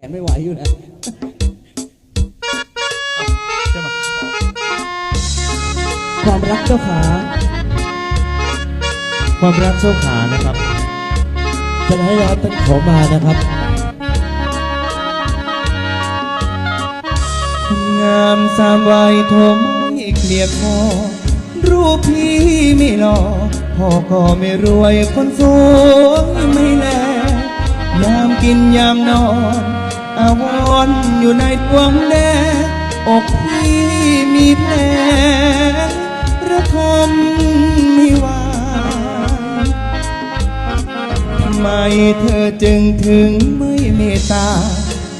แขนไม่ไหวอยู่นะใช่ไหมความรักเจ้าขา ความรักเจ้าขานะครับจะให้เราเป็นขอมานะครับ งามสามวัยโทมไม่เกลียดพอรูปพี่ไม่หล่อพ่อก็ไม่รวยคนสวยไม่แลยามกินยามนอน อาวรณ์อยู่ในดวงแดอกพี่มีแผลระทมไม่ไหวทำไมเธอจึงถึงไม่เมตตา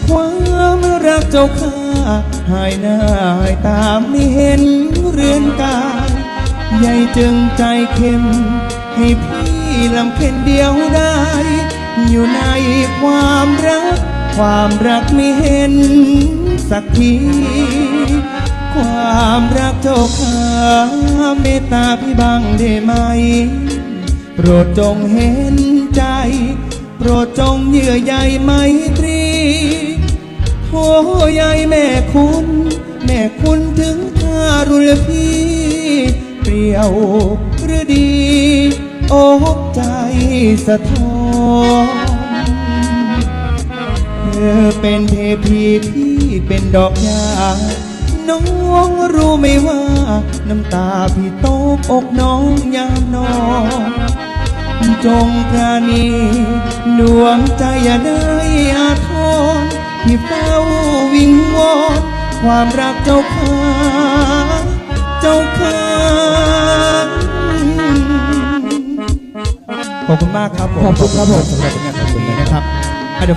ความรักเจ้าข้าหายหน้าหายตาไม่เห็นเรือนกายใหญ่จึงใจเข้ม ให้พี่ลำเค็นเดียวได้ อยู่ในความรัก ความรักไม่เห็นสักที ความรักเจ้าข้าเมตตาพี่บ้างได้ไหม โปรดจงเห็นใจ โปรดจงเยื่อใยไมตรีโอ้ยายแม่คุณ แม่คุณถึงทารุณพี่ เปรียวหรือดี โอ้ใจสะท้อน เป็นเทพีพี่เป็นดอกยาน้องรู้ไหมว่าน้ำตาพี่ตกอกน้องยามนอนจงปราณีดวงใจอย่าได้อาทรที่เฝ้าวิงวอนความรักเจ้าข้าเจ้าข้าขอบคุณมากครับผมขอบคุณครับผมสำหรับงานของคุณนะครับเดี๋ยว